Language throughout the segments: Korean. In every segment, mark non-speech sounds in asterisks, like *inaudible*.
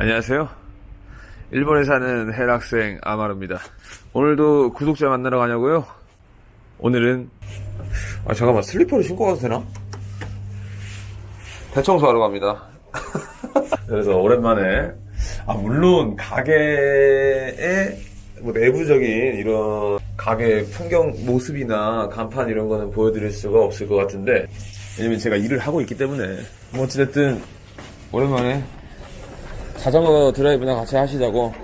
안녕하세요. 일본에 사는 해학생 아마루입니다. 오늘도 구독자 만나러 가냐고요? 오늘은 아 잠깐만 슬리퍼를 신고 가도 되나? 대청소하러 갑니다. *laughs* 그래서 오랜만에 아 물론 가게의 뭐 내부적인 이런 가게 풍경 모습이나 간판 이런 거는 보여드릴 수가 없을 것 같은데 왜냐면 제가 일을 하고 있기 때문에 뭐 어찌됐든 오랜만에 자전거 드라이브나 같이 하시자고.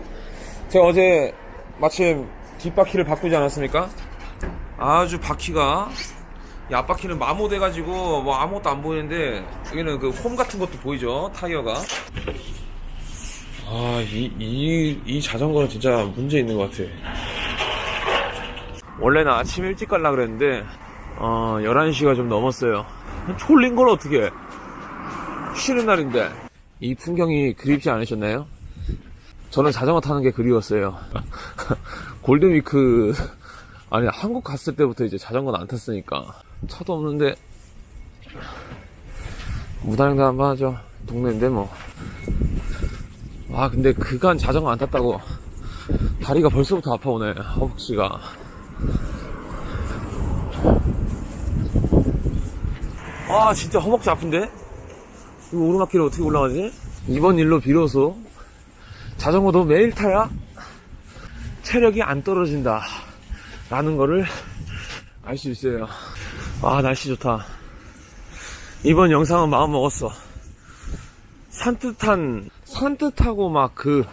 제가 어제 마침 뒷바퀴를 바꾸지 않았습니까? 아주 바퀴가 이 앞바퀴는 마모돼가지고 뭐 아무것도 안 보이는데 여기는 그 홈 같은 것도 보이죠? 타이어가. 아이 이, 이 자전거는 진짜 문제 있는 것 같아 원래는 아침 일찍 갈라 그랬는데 어 11시가 좀 넘었어요. 졸린 걸 어떻게 해? 쉬는 날인데 이 풍경이 그립지 않으셨나요? 저는 자전거 타는 게 그리웠어요. *laughs* 골든위크 아니 한국 갔을 때부터 이제 자전거는 안 탔으니까 차도 없는데 무단횡단 한번 하죠. 동네인데 뭐. 아 근데 그간 자전거 안 탔다고 다리가 벌써부터 아파 오네 허벅지가. 아 진짜 허벅지 아픈데? 이거 오르막길을 어떻게 올라가지? 이번 일로 비로소 자전거도 매일 타야 체력이 안 떨어진다 라는 거를 알 수 있어요. 아 날씨 좋다. 이번 영상은 마음 먹었어. 산뜻한 산뜻하고 막 그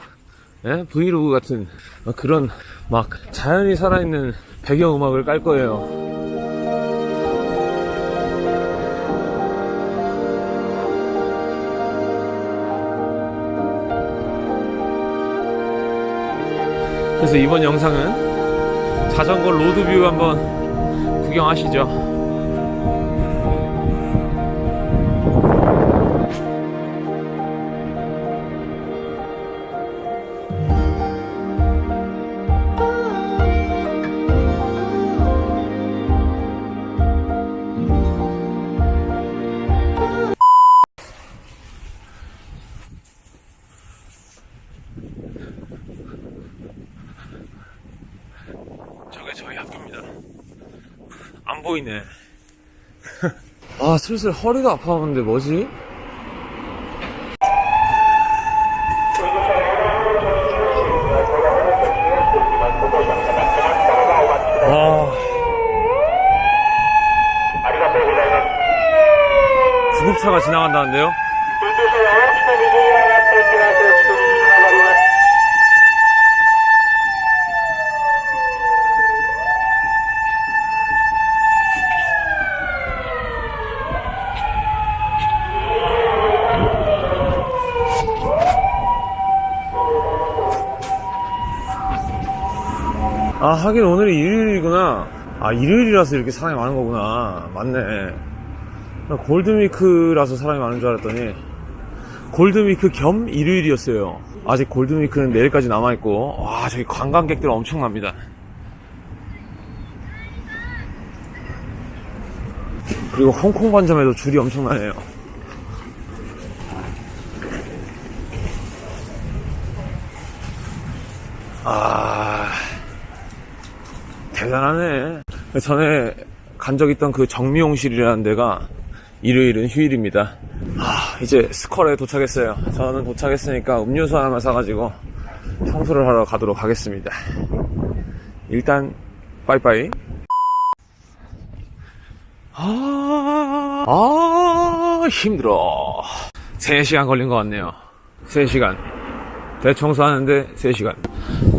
브이로그 같은 막 그런 막 자연이 살아있는 배경음악을 깔 거예요 그래서 이번 영상은 자전거 로드뷰 한번 구경하시죠. 안 보이네. 아, 슬슬 허리가 아파오는데 뭐지? 와. 구급차가 지나간다는데요? 아, 하긴 오늘이 일요일이구나. 아, 일요일이라서 이렇게 사람이 많은 거구나. 맞네. 나 골든위크라서 사람이 많은 줄 알았더니, 골든위크 겸 일요일이었어요. 아직 골든위크는 내일까지 남아있고, 와, 저기 관광객들 엄청납니다. 그리고 홍콩 관점에도 줄이 엄청나네요. 아, 대단하네. 전에 간 적 있던 그 정미용실이라는 데가 일요일은 휴일입니다. 아, 이제 스컬에 도착했어요. 저는 도착했으니까 음료수 하나만 사가지고 청소를 하러 가도록 하겠습니다. 일단, 빠이빠이. 아, 아, 힘들어. 3시간 걸린 것 같네요. 3시간. 대청소하는데 3시간.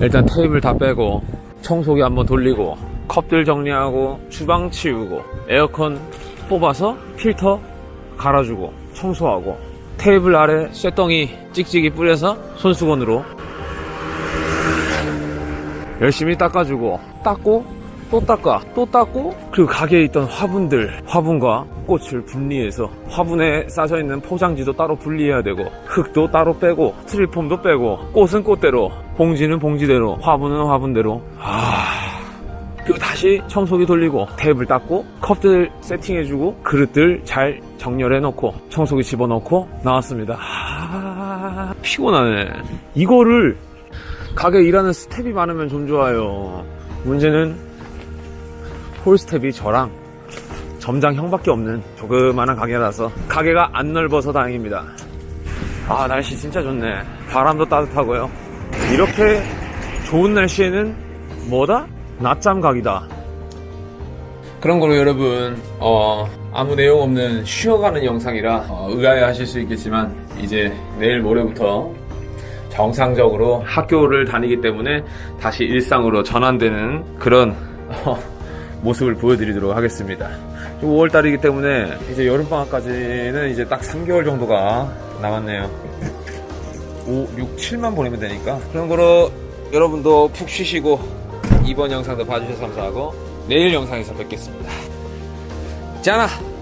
일단 테이블 다 빼고 청소기 한번 돌리고 컵들 정리하고 주방 치우고 에어컨 뽑아서 필터 갈아주고 청소하고 테이블 아래 쇳덩이 찍찍이 뿌려서 손수건으로 열심히 닦아주고 닦고 또 닦아 또 닦고 그리고 가게에 있던 화분들 화분과 꽃을 분리해서 화분에 싸져 있는 포장지도 따로 분리해야 되고 흙도 따로 빼고 트리폼도 빼고 꽃은 꽃대로 봉지는 봉지대로 화분은 화분대로 아 그리고 다시 청소기 돌리고 테이블 닦고 컵들 세팅해주고 그릇들 잘 정렬해 놓고 청소기 집어넣고 나왔습니다 아... 아, 피곤하네. 이거를 가게 일하는 스텝이 많으면 좀 좋아요. 문제는 홀 스텝이 저랑 점장 형밖에 없는 조그마한 가게라서 가게가 안 넓어서 다행입니다. 아, 날씨 진짜 좋네. 바람도 따뜻하고요. 이렇게 좋은 날씨에는 뭐다? 낮잠 각이다. 그런 거로 여러분, 어, 아무 내용 없는 쉬어가는 영상이라 어, 의아해 하실 수 있겠지만, 이제 내일 모레부터 정상적으로 학교를 다니기 때문에 다시 일상으로 전환되는 그런 어, 모습을 보여드리도록 하겠습니다. 5월달이기 때문에 이제 여름방학까지는 이제 딱 3개월 정도가 남았네요. 5, 6, 7만 보내면 되니까. 그런 거로 여러분도 푹 쉬시고 이번 영상도 봐주셔서 감사하고 내일 영상에서 뵙겠습니다. 짠아!